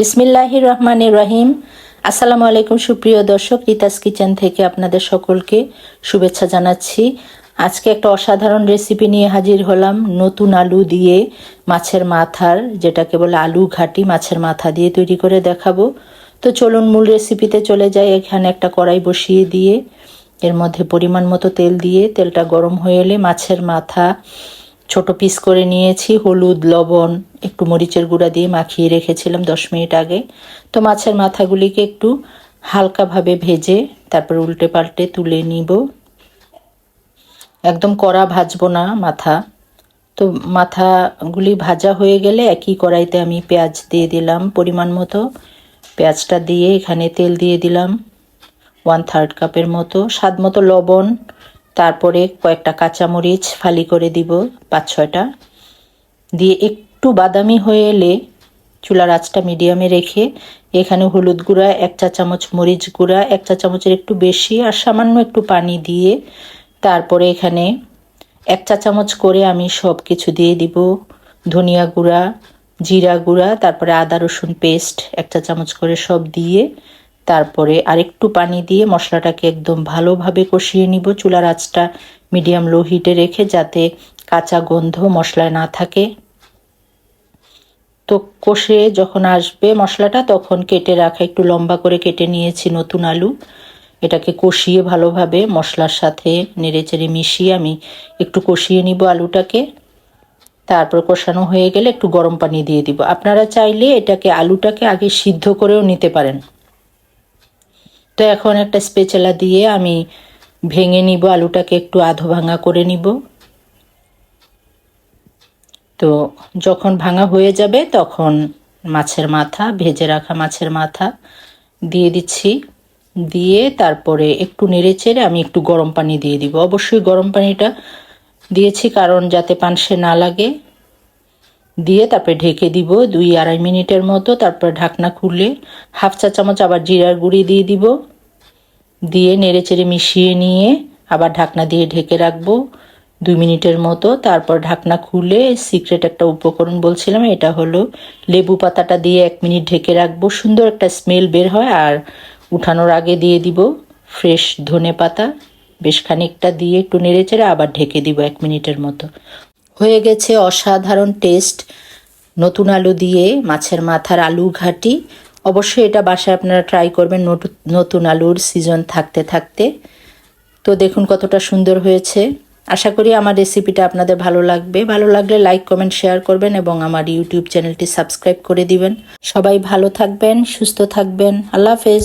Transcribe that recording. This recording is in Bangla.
বিসমিল্লাহ রহমান রহিম। আসসালামু আলাইকুম, সুপ্রিয় দর্শক, রিতাস কিচেন থেকে আপনাদের সকলকে শুভেচ্ছা জানাচ্ছি। আজকে একটা অসাধারণ রেসিপি নিয়ে হাজির হলাম। নতুন আলু দিয়ে মাছের মাথার, যেটাকে বলে আলু ঘাটি, মাছের মাথা দিয়ে তৈরি করে দেখাবো। তো চলুন মূল রেসিপিতে চলে যাই। এখানে একটা কড়াই বসিয়ে দিয়ে, এর মধ্যে পরিমাণ মতো তেল দিয়ে তেলটা গরম হয়ে এলে মাছের মাথা ছোট পিস করে নিয়েছি, হলুদ, লবণ, একটু মরিচের গুঁড়া দিয়ে মাখিয়ে রেখেছিলাম দশ মিনিট আগে। তো মাছের মাথাগুলিকে একটু হালকাভাবে ভেজে তারপর উল্টে পাল্টে তুলে নিব। একদম কড়া ভাজবো না মাথা। তো মাথাগুলি ভাজা হয়ে গেলে একই কড়াইতে আমি পেঁয়াজ দিয়ে দিলাম পরিমাণ মতো। পেঁয়াজটা দিয়ে এখানে তেল দিয়ে দিলাম। ওয়ান থার্ড কাপের মতো। স্বাদ মতো লবণ তারপরে কয়েকটা কাঁচামরিচ ফালি করে দিব, পাঁচ ছয়টা। দিয়ে একটু বাদামি হয়ে এলে চুলার আঁচটা মিডিয়ামে রেখে এখানে হলুদ গুঁড়া, এক চা চামচ মরিচ গুঁড়া, এক চা চামচের একটু বেশি আর সামান্য একটু পানি দিয়ে তারপরে এখানে এক চা চামচ করে আমি সব কিছু দিয়ে দিব। ধনিয়া গুঁড়া, জিরা গুঁড়া, তারপরে আদা রসুন পেস্ট এক চা চামচ করে সব দিয়ে তারপরে আরেকটু পানি দিয়ে মশলাটাকে একদম ভালোভাবে কষিয়ে নিব। চুলার আঁচটা মিডিয়াম লো হিটে রেখে যাতে কাঁচা গন্ধ মশলায় না থাকে। তো কষে যখন আসবে মশলাটা, তখন কেটে রাখা একটু লম্বা করে কেটে নিয়েছি নতুন আলু। এটাকে কষিয়ে ভালোভাবে মশলার সাথে নেড়ে চেড়ে মিশিয়ে আমি একটু কষিয়ে নিব আলুটাকে। তারপর কষানো হয়ে গেলে একটু গরম পানি দিয়ে দিব। আপনারা চাইলে এটাকে, আলুটাকে আগে সিদ্ধ করেও নিতে পারেন। তো এখন একটা স্পেচেলা দিয়ে আমি ভেঙে নিব, আলুটাকে একটু আধো ভাঙা করে নিব। তো যখন ভাঙা হয়ে যাবে তখন মাছের মাথা, ভেজে রাখা মাছের মাথা দিয়ে দিচ্ছি। দিয়ে তারপরে একটু নেড়ে চেড়ে আমি একটু গরম পানি দিয়ে দিব। অবশ্যই গরম পানিটা দিয়েছি কারণ যাতে পানসে না লাগে। দিয়ে তারপরে ঢেকে দিব দুই আড়াই মিনিটের মতো, তারপরে ঢাকনা খুলে হাফ চা চামচ আবার জিরার গুঁড়ি দিয়ে দিব। দিয়ে নেড়েচেড়ে মিশিয়ে নিয়ে আবার ঢাকনা দিয়ে ঢেকে রাখব। দুই মিনিটের মতো তারপর ঢাকনা খুলে সিক্রেট একটা উপকরণ বলছিলাম, এটা হলো লেবু পাতাটা দিয়ে এক মিনিট ঢেকে রাখব। সুন্দর একটা স্মেল বের হয় আর উঠানোর আগে দিয়ে দিব ফ্রেশ ধনে পাতা। বেশ খানিকটা দিয়ে একটু নেড়েচেড়ে আবার ঢেকে দিব এক মিনিটের মতো। হয়ে গেছে অসাধারণ টেস্ট। নতুন আলু দিয়ে মাছের মাথার আলু ঘাটি। অবশ্যই এটা বাসায় আপনারা ট্রাই করবেন। নতুন আলুর সিজন থাকতে থাকতে। তো দেখুন কতটা সুন্দর হয়েছে। আশা করি আমার রেসিপিটা আপনাদের ভালো লাগবে। ভালো লাগলে লাইক কমেন্ট শেয়ার করবেন এবং আমার ইউটিউব চ্যানেলটি সাবস্ক্রাইব করে দিবেন। সবাই ভালো থাকবেন, সুস্থ থাকবেন। আল্লাহ হাফেজ।